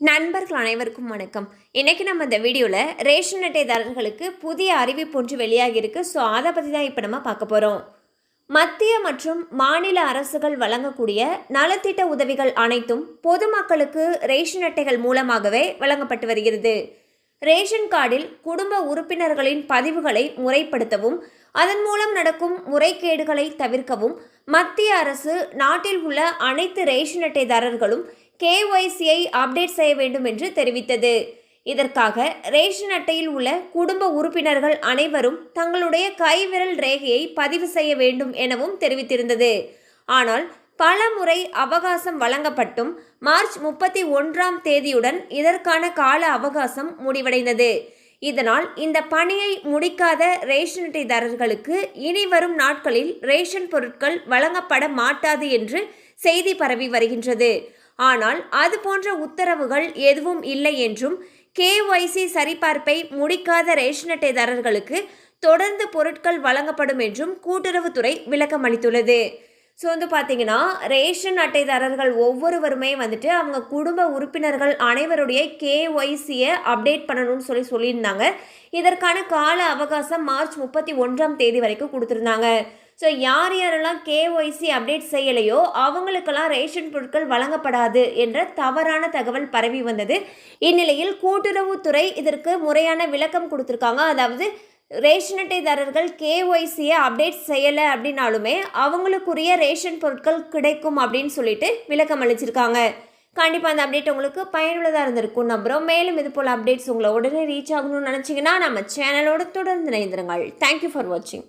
நண்பர்கள் அனைவருக்கும் வணக்கம். இன்றைக்கி நம்ம இந்த வீடியோவில் ரேஷன் அட்டைதாரர்களுக்கு புதிய அறிவிப்பு ஒன்று வெளியாகியிருக்கு ஸோ அதை பற்றி தான் இப்போ நம்ம பார்க்க போகிறோம் மத்திய மற்றும் மாநில அரசுகள் வழங்கக்கூடிய நலத்திட்ட உதவிகள் அனைத்தும் பொதுமக்களுக்கு ரேஷன் அட்டைகள் மூலமாகவே வழங்கப்பட்டு வருகிறது. ரேஷன் கார்டில் குடும்ப உறுப்பினர்களின் பதிவுகளை முறைப்படுத்தவும் அதன் மூலம் நடக்கும் முறைகேடுகளை தவிர்க்கவும் மத்திய அரசு நாட்டில் உள்ள அனைத்து ரேஷன் அட்டைதாரர்களும் கேஒய்சியை அப்டேட் செய்ய வேண்டும் என்று தெரிவித்தது. இதற்காக ரேஷன் அட்டையில் உள்ள குடும்ப உறுப்பினர்கள் அனைவரும் தங்களுடைய கைவிரல் ரேகையை பதிவு செய்ய வேண்டும் எனவும் தெரிவித்திருந்தது. ஆனால் பல முறை அவகாசம் வழங்கப்பட்டும் மார்ச் முப்பத்தி ஒன்றாம் தேதியுடன் இதற்கான கால அவகாசம் முடிவடைந்தது. இதனால் இந்த பணியை முடிக்காத ரேஷன் அட்டைதாரர்களுக்கு இனி வரும் நாட்களில் ரேஷன் பொருட்கள் வழங்கப்பட மாட்டாது என்று செய்தி பரவி வருகின்றது. ஆனால் அது போன்ற உத்தரவுகள் எதுவும் இல்லை என்றும் கேஒய்சி சரிபார்ப்பை முடிக்காத ரேஷன் அட்டைதாரர்களுக்கு தொடர்ந்து பொருட்கள் வழங்கப்படும் என்றும் கூட்டுறவுத்துறை விளக்கமளித்துள்ளது. ஸோ வந்து பார்த்தீங்கன்னா ரேஷன் அட்டைதாரர்கள் ஒவ்வொருவருமே வந்துட்டு அவங்க குடும்ப உறுப்பினர்கள் அனைவருடைய கேஒய்சியை அப்டேட் பண்ணணும்னு சொல்லி சொல்லியிருந்தாங்க. இதற்கான கால அவகாசம் மார்ச் முப்பத்தி ஒன்றாம் தேதி வரைக்கும் கொடுத்துருந்தாங்க. ஸோ யார் யாரெல்லாம் கேஒய்சி அப்டேட் செய்யலையோ அவங்களுக்கெல்லாம் ரேஷன் பொருட்கள் வழங்கப்படாது என்ற தவறான தகவல் பரவி வந்தது. இந்நிலையில் கூட்டுறவுத்துறை இதற்கு முறையான விளக்கம் கொடுத்துருக்காங்க. அதாவது ரேஷன் அட்டைதாரர்கள் கேஒய்சியை அப்டேட் செய்யலை அப்படின்னாலுமே அவங்களுக்குரிய ரேஷன் பொருட்கள் கிடைக்கும் அப்படின்னு சொல்லிட்டு விளக்கம் அளிச்சிருக்காங்க. கண்டிப்பாக அந்த அப்டேட் உங்களுக்கு பயனுள்ளதாக இருந்திருக்கும் நம்புகிறோம் மேலும் இது போல் அப்டேட்ஸ் உங்களை உடனே ரீச் ஆகணும்னு நினச்சிங்கன்னா நம்ம சேனலோட தொடர்ந்து இணைந்திருங்கள். தேங்க்யூ ஃபார் வாட்சிங்